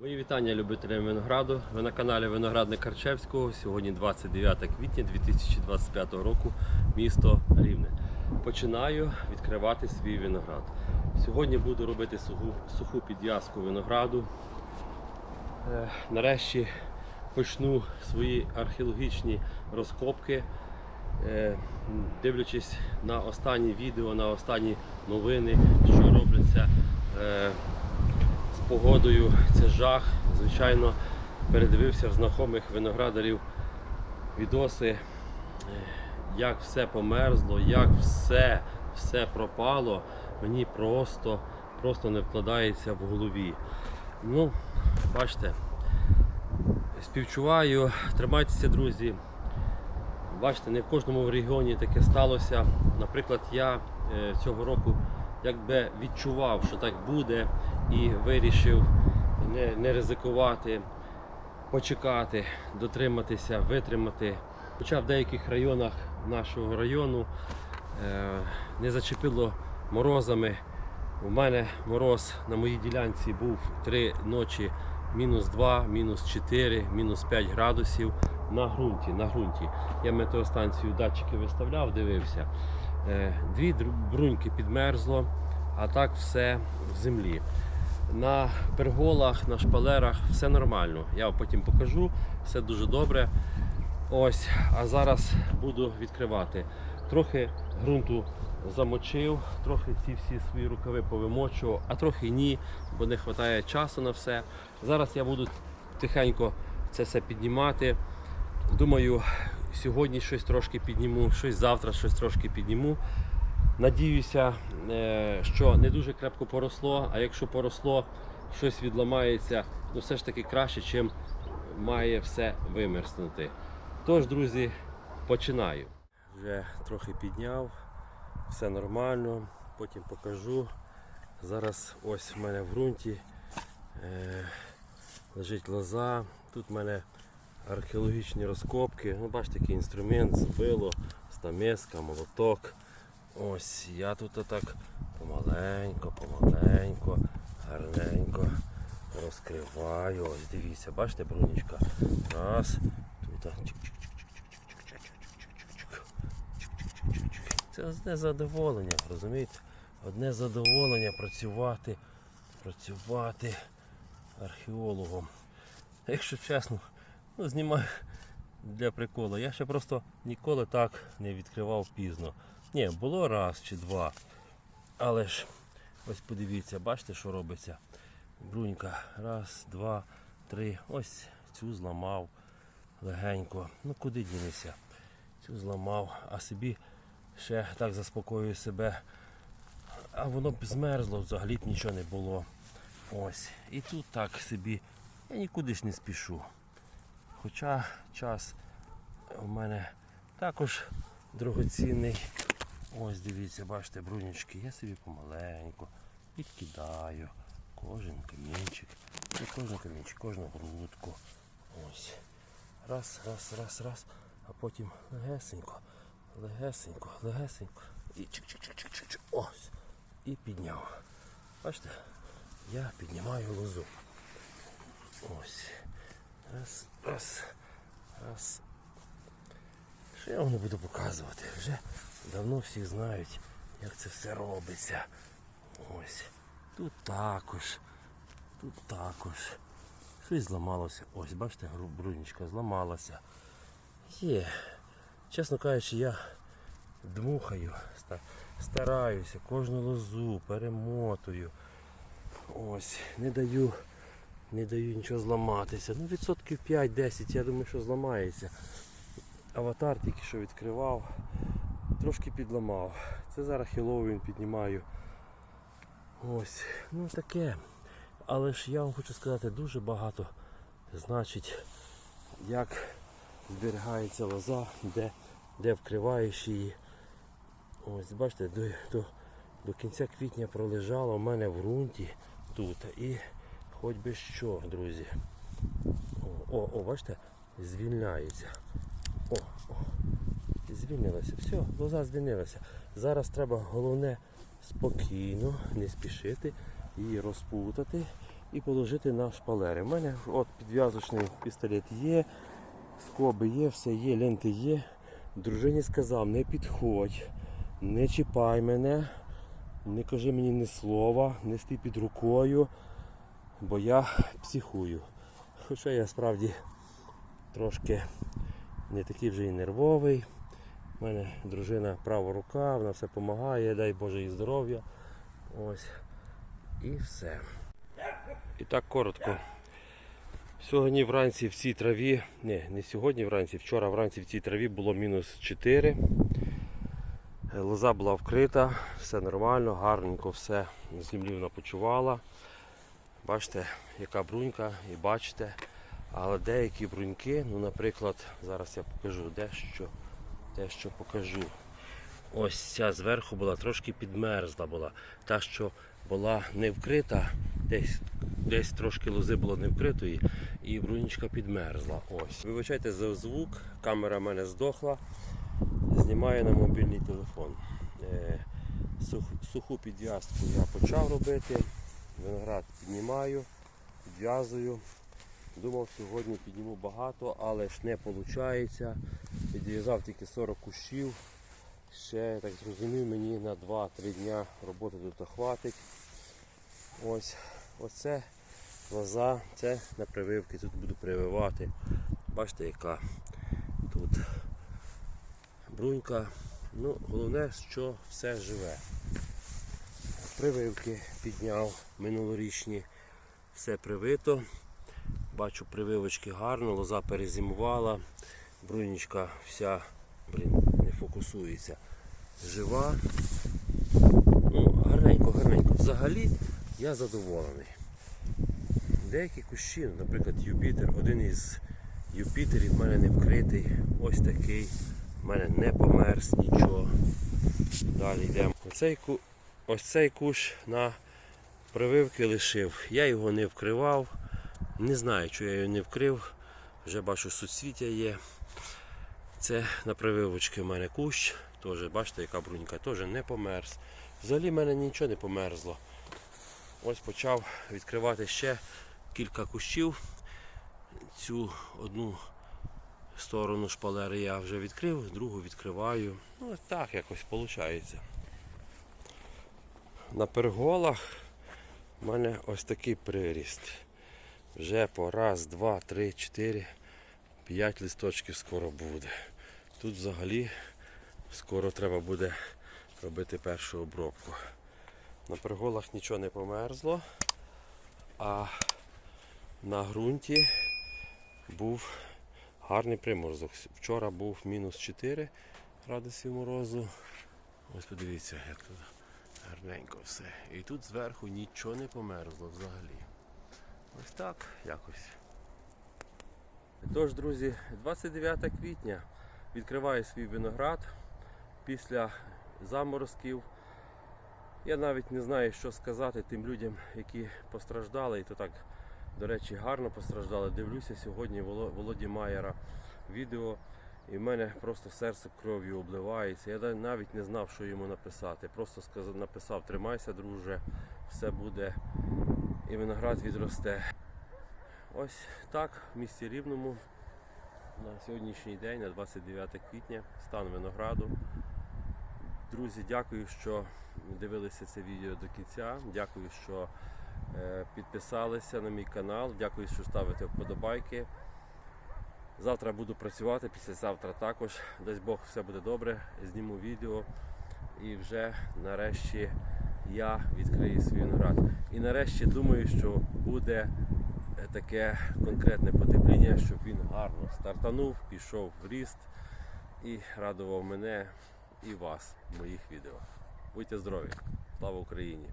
Мої вітання любителям винограду. Ви на каналі Виноградник Карчевського. Сьогодні 29 квітня 2025 року, місто Рівне. Починаю відкривати свій виноград. Сьогодні буду робити суху, суху підв'язку винограду. Е, Нарешті почну свої археологічні розкопки. Е, Дивлячись на останні відео, на останні новини, що робляться е, погодою, це жах. Звичайно, передивився в знайомих виноградарів відоси, як все померзло, як все, все пропало. Мені просто, просто не вкладається в голові. Ну, бачите, співчуваю, тримайтеся, друзі. Бачите, не в кожному регіоні таке сталося. Наприклад, я е, цього року якби відчував, що так буде, і вирішив не, не ризикувати, почекати, дотриматися, витримати. Хоча в деяких районах нашого району е, не зачепило морозами. У мене мороз на моїй ділянці був три ночі мінус 2, мінус 4, мінус 5 градусів на ґрунті. На ґрунті. Я метеостанцію датчики виставляв, дивився. Е, Дві бруньки підмерзло, а так все в землі. На перголах, на шпалерах все нормально. Я потім покажу, все дуже добре. Ось, а зараз буду відкривати. Трохи ґрунту замочив, трохи ці всі свої рукави повимочував, а трохи ні, бо не вистачає часу на все. Зараз я буду тихенько це все піднімати. Думаю, сьогодні щось трошки підніму, щось завтра щось трошки підніму. Надіюся, е, що не дуже крепко поросло, а якщо поросло, щось відламається, ну все ж таки краще, чим має все вимерзнути. Тож, друзі, починаю. Вже трохи підняв, все нормально, потім покажу. Зараз ось в мене в ґрунті е, лежить лоза. Тут в мене археологічні розкопки. Ну, Бачите, який інструмент, збило, стамеска, молоток. Ось я тут отак помаленько, помаленько, гарненько розкриваю. Ось дивіться, бачите брунічка? Раз, тут. Це одне задоволення, розумієте? Одне задоволення працювати, працювати археологом. Якщо чесно, ну, знімаю для приколу. Я ще просто ніколи так не відкривав пізно. Ні, було раз чи два. Але ж ось подивіться, бачите, що робиться. Брунька. Раз, два, три. Ось цю зламав легенько. Ну куди дінешся? Цю зламав, а собі ще так заспокоюю себе. А воно б змерзло, взагалі б нічого не було. Ось. І тут так собі. Я нікуди ж не спішу. Хоча час у мене також дорогоцінний. Ось дивіться, бачите, брунючки. Я собі помаленьку підкидаю кожен камінчик. І кожен камінчик, кожну грудку. Ось. Раз, раз, раз, раз. А потім легесенько, легесенько, легесенько. І чик-чик-чик-чик-чик. Ось. І підняв. Бачите, я піднімаю лозу. Ось. Раз, раз, раз. Що я вам не буду показувати? Вже давно всі знають, як це все робиться. Ось. Тут також. Тут також. Щось зламалося. Ось, бачите, брунічка зламалася. Є. Чесно кажучи, я дмухаю, стараюся, кожну лозу перемотую. Ось, не даю, не даю нічого зламатися. Ну, відсотків 5-10, я думаю, що зламається. Аватар тільки що відкривав, трошки підламав. Це зараз Хеллоуін піднімаю. Ось, ну таке. Але ж я вам хочу сказати дуже багато. Значить, як зберігається лоза, де, де вкриваєш її. Ось, бачите, до, до, до кінця квітня пролежала у мене в ґрунті тут. І хоч би що, друзі. О, о, бачите, звільняється. О, о. Звільнилася. Все, лоза звільнилася. Зараз треба головне спокійно, не спішити її розпутати і положити на шпалери. У мене от підв'язочний пістолет є, скоби є, все є, ленти є. Дружині сказав, не підходь, не чіпай мене, не кажи мені ні слова, не стій під рукою, бо я психую. Хоча я справді трошки не такий вже і нервовий. У мене дружина права рука, вона все допомагає, дай Боже їй здоров'я. Ось. І все. І так коротко. Сьогодні вранці в цій траві, не, не сьогодні вранці, вчора вранці в цій траві було мінус 4. Е, Лоза була вкрита, все нормально, гарненько все землі вона почувала. Бачите, яка брунька, і бачите. Але деякі бруньки, ну, наприклад, зараз я покажу дещо, дещо покажу. Ось ця зверху була трошки підмерзла була. Та, що була не вкрита, десь, десь трошки лози було не вкритої, і брунічка підмерзла. Ось. Вибачайте за звук, камера в мене здохла. Знімаю на мобільний телефон. Е, суху підв'язку я почав робити. Виноград піднімаю, підв'язую. Думав, сьогодні підніму багато, але ж не виходить. Підв'язав тільки 40 кущів. Ще, так зрозумів, мені на 2-3 дня роботи тут хватить. Ось, оце лоза, це на прививки, тут буду прививати. Бачите, яка тут брунька. Ну, головне, що все живе. Прививки підняв минулорічні, все привито. Бачу прививочки гарно, лоза перезимувала, брунічка вся, блін, не фокусується. Жива. Ну, гарненько, гарненько. Взагалі я задоволений. Деякі кущі, наприклад, Юпітер, один із Юпітерів в мене не вкритий. Ось такий. В мене не померз нічого. Далі йдемо. Оцей, ось цей кущ на прививки лишив. Я його не вкривав. Не знаю, чого я його не вкрив. Вже бачу, суцвіття є. Це на прививочки в мене кущ. Теж, бачите, яка брунька, теж не померз. Взагалі в мене нічого не померзло. Ось почав відкривати ще кілька кущів. Цю одну сторону шпалери я вже відкрив, другу відкриваю. Ну так якось виходить. На перголах в мене ось такий приріст. Вже по раз, два, три, чотири, п'ять листочків скоро буде. Тут взагалі скоро треба буде робити першу обробку. На перголах нічого не померзло, а на ґрунті був гарний приморозок. Вчора був мінус 4 градусів морозу. Ось подивіться, як тут гарненько все. І тут зверху нічого не померзло взагалі. Ось так якось. Тож, друзі, 29 квітня відкриваю свій виноград після заморозків. Я навіть не знаю, що сказати тим людям, які постраждали, і то так, до речі, гарно постраждали. Дивлюся сьогодні Володі Майера відео, і в мене просто серце кров'ю обливається. Я навіть не знав, що йому написати. Просто сказав, написав: тримайся, друже, все буде і виноград відросте. Ось так в місті Рівному на сьогоднішній день, на 29 квітня, стан винограду. Друзі, дякую, що дивилися це відео до кінця. Дякую, що е, підписалися на мій канал. Дякую, що ставите вподобайки. Завтра буду працювати, післязавтра також. Дасть Бог, все буде добре. Зніму відео. І вже нарешті я відкрию свій виноград. І нарешті думаю, що буде е, таке конкретне потепління, щоб він гарно стартанув, пішов в ріст і радував мене і вас в моїх відео. Будьте здорові! Слава Україні!